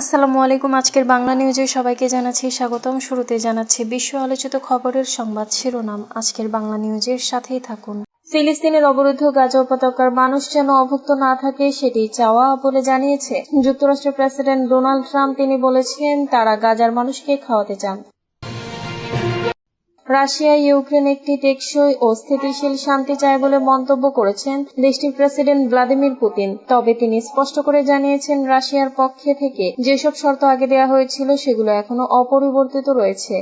আসসালামু আলাইকুম, আজকের বাংলা নিউজে সবাইকে জানাচ্ছি স্বাগতম। শুরুতে জানাচ্ছি বিশ্ব আলোচিত খবরের সংবাদ শিরোনাম। আজকের বাংলা নিউজের সাথেই থাকুন। ফিলিস্তিনের অবরুদ্ধ গাজা উপত্যকার মানুষ যেন অভুক্ত না থাকে, সেটি চাওয়া বলে জানিয়েছে। যুক্তরাষ্ট্রের প্রেসিডেন্ট ডোনাল্ড ট্রাম্প, তিনি বলেছেন, তারা গাজার মানুষকে খাওয়াতে চান। রাশিয়া ইউক্রেন একটি টেকসই ও স্থিতিশীল শান্তি চায় বলে মন্তব্য করেছেন দেশটির প্রেসিডেন্ট ভ্লাদিমির পুতিন। তবে তিনি স্পষ্ট করে জানিয়েছেন, রাশিয়ার পক্ষে থেকে যেসব শর্ত আগে দেওয়া হয়েছিল সেগুলো এখনও অপরিবর্তিত রয়েছে।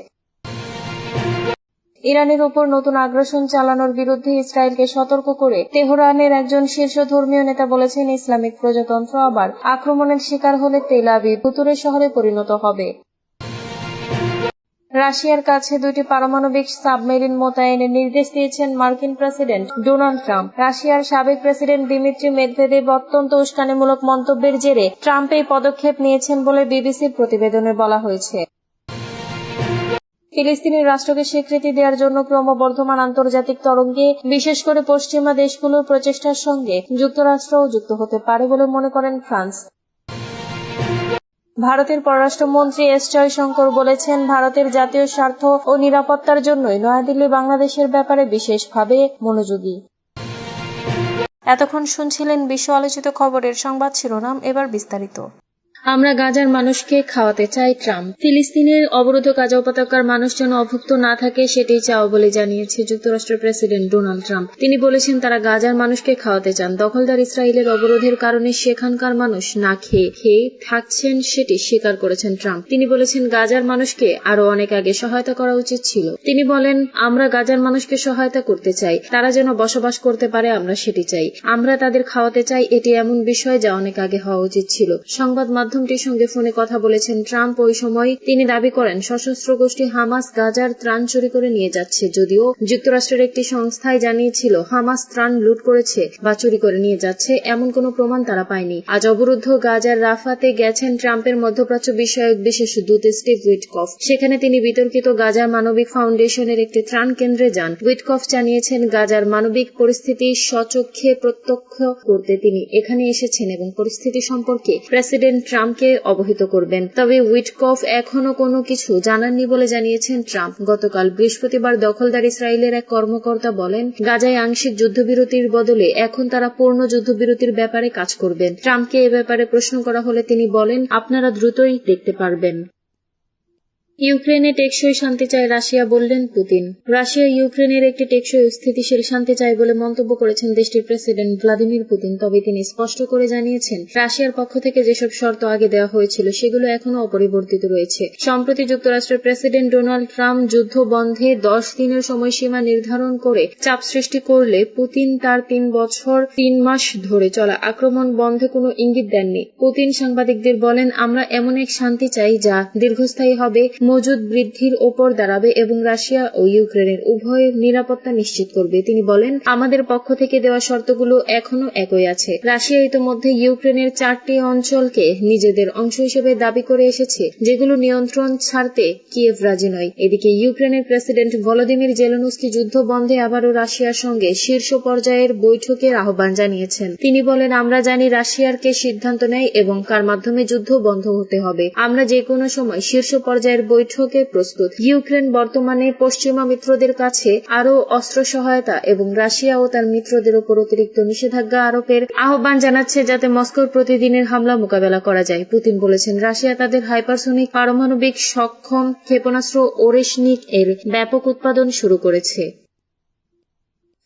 ইরানের ওপর নতুন আগ্রাসন চালানোর বিরুদ্ধে ইসরায়েলকে সতর্ক করে তেহরানের একজন শীর্ষ ধর্মীয় নেতা বলেছেন, ইসলামিক প্রজাতন্ত্র আবার আক্রমণের শিকার হলে তেল আবিব ভুতুরে শহরে পরিণত হবে। রাশিয়ার কাছে দুটি পারমাণবিক সাবমেরিন মোতায়েনের নির্দেশ দিয়েছেন মার্কিন প্রেসিডেন্ট ডোনাল্ড ট্রাম্প। রাশিয়ার সাবেক প্রেসিডেন্ট দিমিত্রি মেদভেদেব অত্যন্ত উস্কানিমূলক মন্তব্যের জেরে ট্রাম্প এই পদক্ষেপ নিয়েছেন বলে বিবিসির প্রতিবেদনে বলা হয়েছে। ফিলিস্তিনি রাষ্ট্রকে স্বীকৃতি দেওয়ার জন্য ক্রমবর্ধমান আন্তর্জাতিক তরঙ্গে, বিশেষ করে পশ্চিমা দেশগুলোর প্রচেষ্টার সঙ্গে যুক্তরাষ্ট্রও যুক্ত হতে পারে বলে মনে করেন ফ্রান্স। ভারতের পররাষ্ট্রমন্ত্রী এস জয়শঙ্কর বলেছেন, ভারতের জাতীয় স্বার্থ ও নিরাপত্তার জন্যই নয়াদিল্লি বাংলাদেশের ব্যাপারে বিশেষভাবে মনোযোগী। এতক্ষণ শুনছিলেন বিশ্ব আলোচিত খবরের সংবাদ শিরোনাম, এবার বিস্তারিত। আমরা গাজার মানুষকে খাওয়াতে চাই ট্রাম্প। ফিলিস্তিনের অবরুদ্ধ গাজা উপত্যকার মানুষ যেন অভুক্ত না থাকে, সেটাই চাও বলে জানিয়েছে যুক্তরাষ্ট্রের প্রেসিডেন্ট ডোনাল্ড ট্রাম্প। তিনি বলেছেন তারা গাজার মানুষকে খাওয়াতে চান। দখলদার ইসরায়েলের অবরোধের কারণে সেখানকার মানুষ না খেয়ে খেয়ে থাকছেন সেটি স্বীকার করেছেন ট্রাম্প। তিনি বলেছেন গাজার মানুষকে আরও অনেক আগে সহায়তা করা উচিত ছিল। তিনি বলেন, আমরা গাজার মানুষকে সহায়তা করতে চাই। তারা যেন বসবাস করতে পারে, আমরা সেটি চাই। আমরা তাদের খাওয়াতে চাই, এটি এমন বিষয় যা অনেক আগে হওয়া উচিত ছিল। সংবাদ মাধ্যমটির সঙ্গে ফোনে কথা বলেছেন ট্রাম্প। ওই সময় তিনি দাবি করেন, সশস্ত্র গোষ্ঠী হামাস গাজার ত্রাণ চুরি করে নিয়ে যাচ্ছে। যদিও যুক্তরাষ্ট্রের একটি সংস্থায় জানিয়েছিল, হামাস ত্রাণ লুট করেছে বা চুরি করে নিয়ে যাচ্ছে, এমন কোনো প্রমাণ তারা পায়নি। আজ অবরুদ্ধ গাজার রাফাতে গেছেন ট্রাম্পের মধ্যপ্রাচ্য বিষয়ক বিশেষ দূত স্টিভ উইটকফ। সেখানে তিনি বিতর্কিত গাজা মানবিক ফাউন্ডেশনের একটি ত্রাণ কেন্দ্রে যান। উইটকফ জানিয়েছেন, গাজার মানবিক পরিস্থিতি স্বচক্ষে প্রত্যক্ষ করতে তিনি এখানে এসেছেন এবং পরিস্থিতি সম্পর্কে প্রেসিডেন্ট ট্রাম্পকে অবহিত করবেন। তবে উইটকফ এখনও কোনো কিছু জানাননি বলে জানিয়েছেন ট্রাম্প। গতকাল বৃহস্পতিবার দখলদার ইসরায়েলের এক কর্মকর্তা বলেন, গাজায় আংশিক যুদ্ধবিরতির বদলে এখন তারা পূর্ণ যুদ্ধবিরতির ব্যাপারে কাজ করবেন। ট্রাম্পকে এ ব্যাপারে প্রশ্ন করা হলে তিনি বলেন, আপনারা দ্রুতই দেখতে পারবেন। ইউক্রেনে টেকসই শান্তি চায় রাশিয়া বললেন পুতিন। রাশিয়া ইউক্রেনের একটি টেকসই স্থিতিশীল শান্তি চায় বলে মন্তব্য করেছেন দেশটির প্রেসিডেন্ট ভ্লাদিমির পুতিন, তবে তিনি স্পষ্ট করে জানিয়েছেন, রাশিয়ার পক্ষ থেকে যেসব শর্ত আগে দেওয়া হয়েছিল সেগুলো এখনও অপরিবর্তিত রয়েছে। সম্প্রতি যুক্তরাষ্ট্রের প্রেসিডেন্ট ডোনাল্ড ট্রাম্প যুদ্ধ বন্ধে দশ দিনের সময়সীমা নির্ধারণ করে চাপ সৃষ্টি করলে পুতিন তার তিন বছর, তিন মাস ধরে চলা আক্রমণ বন্ধে কোনো ইঙ্গিত দেননি। পুতিন সাংবাদিকদের বলেন, আমরা এমন এক শান্তি চাই যা দীর্ঘস্থায়ী হবে মজুদ বৃদ্ধির ওপর দাঁড়াবে এবং রাশিয়া ও ইউক্রেনের উভয়ের নিরাপত্তা নিশ্চিত করবে। তিনি বলেন, আমাদের পক্ষ থেকে দেওয়া শর্তগুলো এখনও একই আছে। রাশিয়া ইতোমধ্যে ইউক্রেনের চারটি অঞ্চলকে নিজেদের অংশ হিসেবে দাবি করে এসেছে, যেগুলো নিয়ন্ত্রণ ছাড়তে কিয়েভ রাজি নয়। এদিকে ইউক্রেনের প্রেসিডেন্ট ভলোদিমির জেলনুস্কি যুদ্ধ বন্ধে আবারও রাশিয়ার সঙ্গে শীর্ষ পর্যায়ের বৈঠকের আহ্বান জানিয়েছেন। তিনি বলেন, আমরা জানি রাশিয়ার কে সিদ্ধান্ত নেয় এবং কার মাধ্যমে যুদ্ধ বন্ধ হতে হবে। আমরা যে কোনো সময় শীর্ষ পর্যায়ের বৈঠকে প্রস্তুত। ইউক্রেন বর্তমানে পশ্চিমা মিত্রদের কাছে আরও অস্ত্র সহায়তা এবং রাশিয়া ও তার মিত্রদের উপর অতিরিক্ত নিষেধাজ্ঞা আরোপের আহ্বান জানাচ্ছে যাতে মস্কোর প্রতিদিনের হামলা মোকাবেলা করা যায়। পুতিন বলেছেন, রাশিয়া তাদের হাইপারসোনিক পারমাণবিক সক্ষম ক্ষেপণাস্ত্র ওরেশনিক এর ব্যাপক উৎপাদন শুরু করেছে।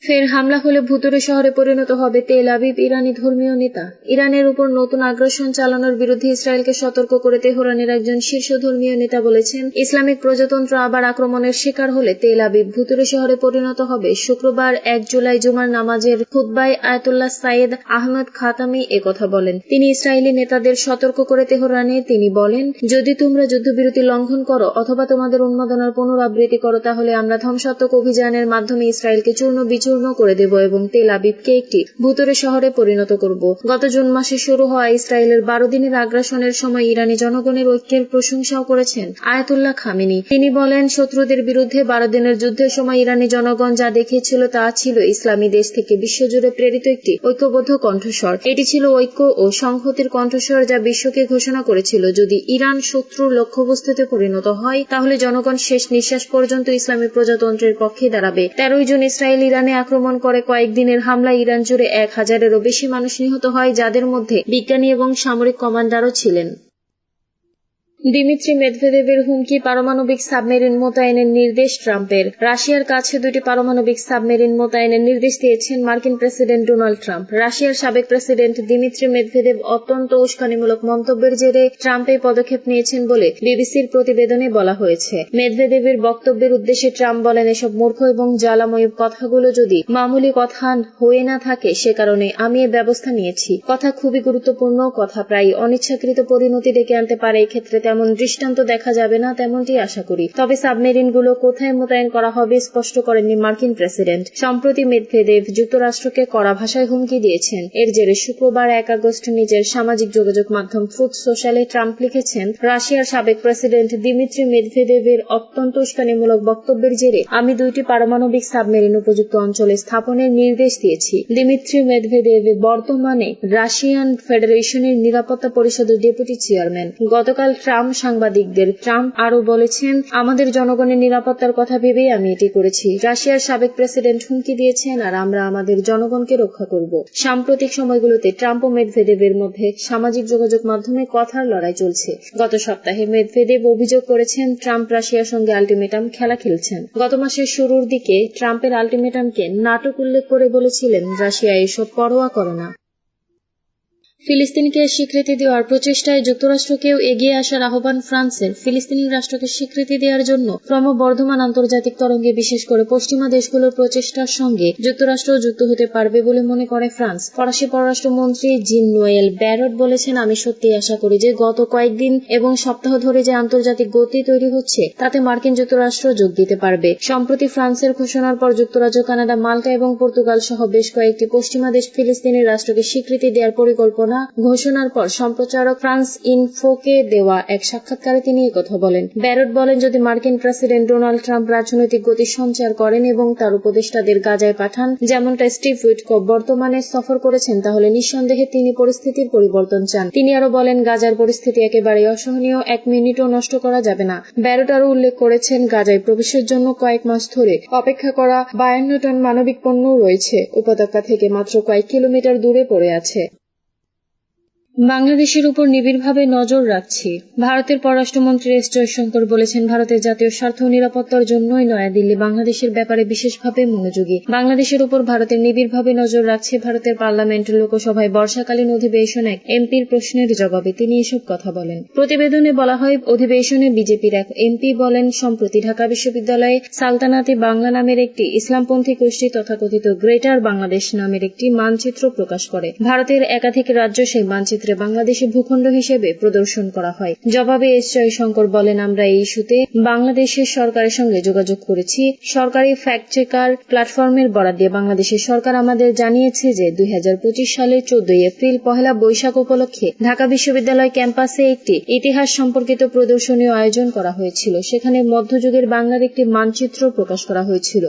ফের হামলা হলে ভুতুরে শহরে পরিণত হবে তেল আবিব ইরানি ধর্মীয় নেতা। ইরানের উপর নতুন আগ্রাসন চালানোর বিরুদ্ধে ইসরায়েলকে সতর্ক করে তেহরানের একজন শীর্ষ ধর্মীয় নেতা বলেছেন, ইসলামিক প্রজাতন্ত্র আবার আক্রমণের শিকার হলে তেল আবিব ভুতুরে শহরে পরিণত হবে। শুক্রবার এক জুলাই জুমার নামাজের খুদ্বায় আয়তুল্লাহ সাইয়েদ আহমদ খাতামি কথা বলেন। তিনি ইসরায়েলি নেতাদের সতর্ক করে তেহরানে তিনি বলেন, যদি তোমরা যুদ্ধবিরতি লঙ্ঘন করো অথবা তোমাদের উন্মাদনার পুনরাবৃত্তি করো তাহলে আমরা ধ্বংসাত্মক অভিযানের মাধ্যমে ইসরায়েলকে চূর্ণ বিচূর্ণ চূর্ণ করে দেব এবং তেল আবিবকে একটি ভুতুরে শহরে পরিণত করব। গত জুন মাসে শুরু হওয়া ইসরায়েলের বারো দিনের আগ্রাসনের সময় ইরানি জনগণের ঐক্যের প্রশংসাও করেছেন আয়াতুল্লাহ খামিনি। তিনি বলেন, শত্রুদের বিরুদ্ধে বারো দিনের যুদ্ধের সময় ইরানি জনগণ যা দেখিয়েছিল তা ছিল ইসলামী দেশ থেকে বিশ্বজুড়ে প্রেরিত একটি ঐক্যবদ্ধ কণ্ঠস্বর। এটি ছিল ঐক্য ও সংহতির কণ্ঠস্বর যা বিশ্বকে ঘোষণা করেছিল, যদি ইরান শত্রুর লক্ষ্যবস্তুতে পরিণত হয়, তাহলে জনগণ শেষ নিঃশ্বাস পর্যন্ত ইসলামী প্রজাতন্ত্রের পক্ষে দাঁড়াবে। তেরোই জুন ইসরায়েল ইরানে আক্রমণ করে কয়েকদিনের হামলায় ইরান জুড়ে এক হাজারেরও বেশি মানুষ নিহত হয়, যাদের মধ্যে বিজ্ঞানী এবং সামরিক কমান্ডারও ছিলেন। দিমিত্রি মেদভেদেবের হুমকি পারমাণবিক সাবমেরিন মোতায়েনের নির্দেশ ট্রাম্পের। রাশিয়ার কাছে দুটি পারমাণবিক সাবমেরিন মোতায়েনের নির্দেশ দিয়েছেন মার্কিন প্রেসিডেন্ট ডোনাল্ড ট্রাম্প। রাশিয়ার সাবেক প্রেসিডেন্ট দিমিত্রি মেদভেদেব অত্যন্ত উস্কানিমূলক মন্তব্যের জেরে ট্রাম্প এই পদক্ষেপ নিয়েছেন বলে বিবিসির প্রতিবেদনে বলা হয়েছে। মেদভেদেবের বক্তব্যের উদ্দেশ্যে ট্রাম্প বলেন, এসব মূর্খ এবং জ্বালাময়ী কথাগুলো যদি মামুলি কথা হয়ে না থাকে, সে কারণে আমি এ ব্যবস্থা নিয়েছি। কথা খুবই গুরুত্বপূর্ণ, কথা প্রায় অনিচ্ছাকৃত পরিণতি ডেকে আনতে পারে এই ক্ষেত্রে তেমন দৃষ্টান্ত দেখা যাবে না, তেমনটি আশা করি। তবে সাবমেরিনগুলো কোথায় মোতায়েন করা হবে স্পষ্ট করেননি মার্কিন প্রেসিডেন্ট। সম্প্রতি মেদভেদেব যুক্তরাষ্ট্রকে কড়া ভাষায় হুমকি দিয়েছেন। এর জেরে শুক্রবার এক আগস্ট নিজের সামাজিক যোগাযোগ মাধ্যম ট্রুথ সোশ্যালে ট্রাম্প লিখেছেন, রাশিয়ার সাবেক প্রেসিডেন্ট দিমিত্রি মেদভেদেবের অত্যন্ত উস্কানিমূলক বক্তব্যের জেরে আমি দুইটি পারমাণবিক সাবমেরিন উপযুক্ত অঞ্চলে স্থাপনের নির্দেশ দিয়েছি। দিমিত্রি মেদভেদেব বর্তমানে রাশিয়ান ফেডারেশনের নিরাপত্তা পরিষদের ডেপুটি চেয়ারম্যান। গতকাল ট্রাম্প সাংবাদিকদের, ট্রাম্প আরও বলেছেন, আমাদের জনগণের নিরাপত্তার কথা ভেবেই আমি এটি করেছি। রাশিয়ার সাবেক প্রেসিডেন্ট হুমকি দিয়েছেন আর আমরা আমাদের জনগণকে রক্ষা করব। সাম্প্রতিক সময়গুলোতে ট্রাম্প ও মেদভেদেবের মধ্যে সামাজিক যোগাযোগ মাধ্যমে কথার লড়াই চলছে। গত সপ্তাহে মেদভেদেব অভিযোগ করেছেন, ট্রাম্প রাশিয়ার সঙ্গে আলটিমেটাম খেলা খেলছেন। গত মাসের শুরুর দিকে ট্রাম্পের আলটিমেটামকে নাটক উল্লেখ করে বলেছিলেন, রাশিয়া এসব পরোয়া করে না। ফিলিস্তিনকে স্বীকৃতি দেওয়ার প্রচেষ্টায় যুক্তরাষ্ট্রকেও এগিয়ে আসার আহ্বান ফ্রান্সের। ফিলিস্তিনি রাষ্ট্রকে স্বীকৃতি দেওয়ার জন্য ক্রমবর্ধমান আন্তর্জাতিক তরঙ্গে বিশেষ করে পশ্চিমা দেশগুলোর প্রচেষ্টার সঙ্গে যুক্তরাষ্ট্র যুক্ত হতে পারবে বলে মনে করে ফ্রান্স। ফরাসি পররাষ্ট্রমন্ত্রী জিন নোয়েল ব্যারট বলেছেন, আমি সত্যি আশা করি যে গত কয়েকদিন এবং সপ্তাহ ধরে যে আন্তর্জাতিক গতি তৈরি হচ্ছে, তাতে মার্কিন যুক্তরাষ্ট্র যোগ দিতে পারবে। সম্প্রতি ফ্রান্সের ঘোষণার পর যুক্তরাজ্য, কানাডা, মাল্টা এবং পর্তুগাল সহ বেশ কয়েকটি পশ্চিমা দেশ ফিলিস্তিনি রাষ্ট্রকে স্বীকৃতি দেওয়ার পরিকল্পনা ঘোষণার পর সম্প্রচারক ফ্রান্স ইনফোকে দেওয়া এক সাক্ষাৎকারে তিনি কথা বলেন। ব্যারট বলেন, যদি মার্কিন প্রেসিডেন্ট ডোনাল্ড ট্রাম্প রাজনৈতিক গতি সঞ্চার করেন এবং তার উপদেষ্টাদের গাজায় পাঠান, যেমনটা স্টিভ উইটকপ বর্তমানে সফর করেছেন, তাহলে নিঃসন্দেহে তিনি পরিস্থিতির পরিবর্তন চান। তিনি আরও বলেন, গাজার পরিস্থিতি একেবারে অসহনীয়, এক মিনিটও নষ্ট করা যাবে না। ব্যারট আরও উল্লেখ করেছেন, গাজায় প্রবেশের জন্য কয়েক মাস ধরে অপেক্ষা করা বায়ান্ন টন মানবিক পণ্য রয়েছে। উপত্যকা থেকে মাত্র কয়েক কিলোমিটার দূরে পড়ে আছে। বাংলাদেশের উপর নিবিড়ভাবে নজর রাখছি। ভারতের পররাষ্ট্রমন্ত্রী এস জয়শঙ্কর বলেছেন, ভারতের জাতীয় স্বার্থ নিরাপত্তার জন্যই নয়াদিল্লি বাংলাদেশের ব্যাপারে বিশেষভাবে মনোযোগী। বাংলাদেশের উপর ভারতের নিবিড়ভাবে নজর রাখছে ভারতের পার্লামেন্ট লোকসভায় বর্ষাকালীন অধিবেশন এক এমপির প্রশ্নের জবাবে। তিনি এসব কথা বলেন। প্রতিবেদনে বলা হয়, অধিবেশনে বিজেপির এক এমপি বলেন, সম্প্রতি ঢাকা বিশ্ববিদ্যালয়ে সালতানাতি বাংলা নামের একটি ইসলামপন্থী গোষ্ঠী তথাকথিত গ্রেটার বাংলাদেশ নামের একটি মানচিত্র প্রকাশ করে। ভারতের একাধিক রাজ্য সেই মানচিত্র ক্ষেত্রে বাংলাদেশে ভূখণ্ড হিসেবে প্রদর্শন করা হয়। জবাবে এস জয়শঙ্কর বলেন, আমরা এই ইস্যুতে বাংলাদেশের সরকারের সঙ্গে যোগাযোগ করেছি। সরকারি ফ্যাক্ট চেকার প্ল্যাটফর্মের বরাদ দিয়ে বাংলাদেশের সরকার আমাদের জানিয়েছে যে, দুই হাজার পঁচিশ সালের চোদ্দই এপ্রিল পহেলা বৈশাখ উপলক্ষে ঢাকা বিশ্ববিদ্যালয় ক্যাম্পাসে একটি ইতিহাস সম্পর্কিত প্রদর্শনীয় আয়োজন করা হয়েছিল। সেখানে মধ্যযুগের বাংলার একটি মানচিত্র প্রকাশ করা হয়েছিল।